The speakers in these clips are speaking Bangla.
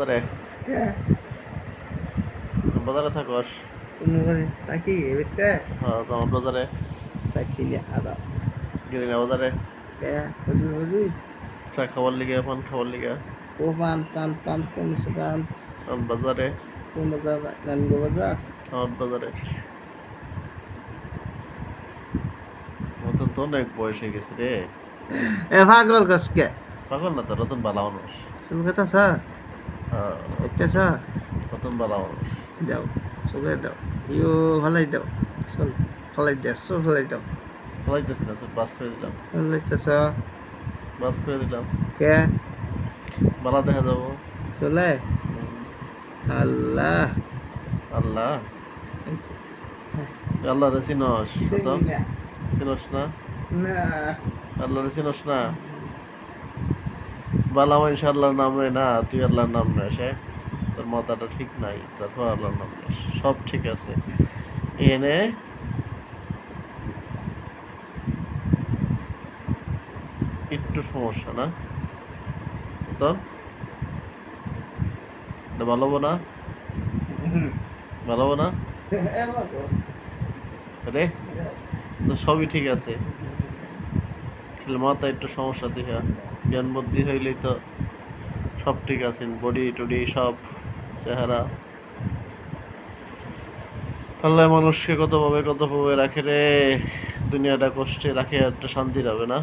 বাজারে? বাজারে থাকস? কোনো করে তাকি এবিতে হ্যাঁ তোমার বাজারে। তাকি নি আদা। গেলি না বাজারে? চা খাবার লিগে পান খাবার লিগে? কো পান পান পান কোন সুপান বাজারে। কোন বাজার? গানগো বাজার? আমার বাজারে। মতন তো অনেক বয়স হয়ে গেছে রে। এ পাগল কসকে পাগল না তো রতন বালা মানুষ। শুন কথা সা হ্যাঁ এটা সা রতন বালা মানুষ। দাও সুগে দাও। ইও ভালাই দাও। চল ফালাই দে চল ফালাই দাও। ফলাইতেছি না বাস করে দিলাম। ফালাইতেছ বাস করে দিলাম। কে? বালা দেখা যাব। চলে? আল্লাহ। আল্লাহ। আল্লাহ রে চিনস চিনস না। আল্লাহ রে চিনস না? বালা মানুষ আল্লাহর নাম নেয় না, তুই আল্লাহর নাম নেস হ্যাঁ? তোর মাথাটা ঠিক নাই, তারপর আল্লাহর নাম নেস। সব ঠিক আছে। এনে একটু সমস্যা না? তোর? ভালো না? ভালো না? রে তো সবই ঠিক আছে। খেলে মাথা একটু সমস্যা দেখা। জ্ঞান বুদ্ধি হইলেই তো সব ঠিক আছে, বডি টডি সব চেহারা। আল্লাহ মানুষকে কত ভাবে কত ভাবে রাখে রে, দুনিয়াটা কষ্টে রাখে একটা শান্তি হবে না।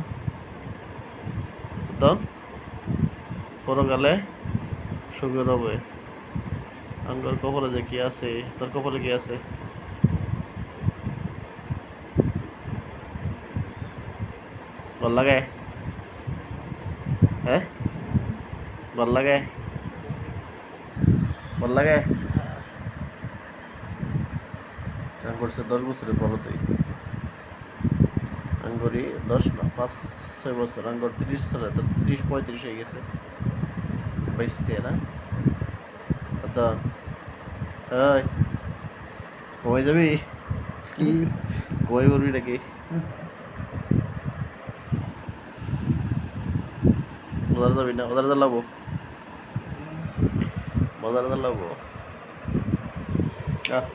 তো পরকালে সুখে রবে। আঙ্গর কপালে যে কি আছে, তোর কপালে কি আছে? ভালো লাগে হ্যাঁ? ভালো লাগে? ভালো লাগে? সে দশ বছরের বড় তুই আঙ্গুরি দশ না পাঁচ ছয় বছর। আঙ্গুর তিরিশ সালে তো তিরিশ পঁয়ত্রিশ হয়ে গেছে। বাইশতে না? তো কমে যাবি? কি? কই করবি নাকি? বাজারে যাবি না বাজারে যাব বাজারে যাব আহ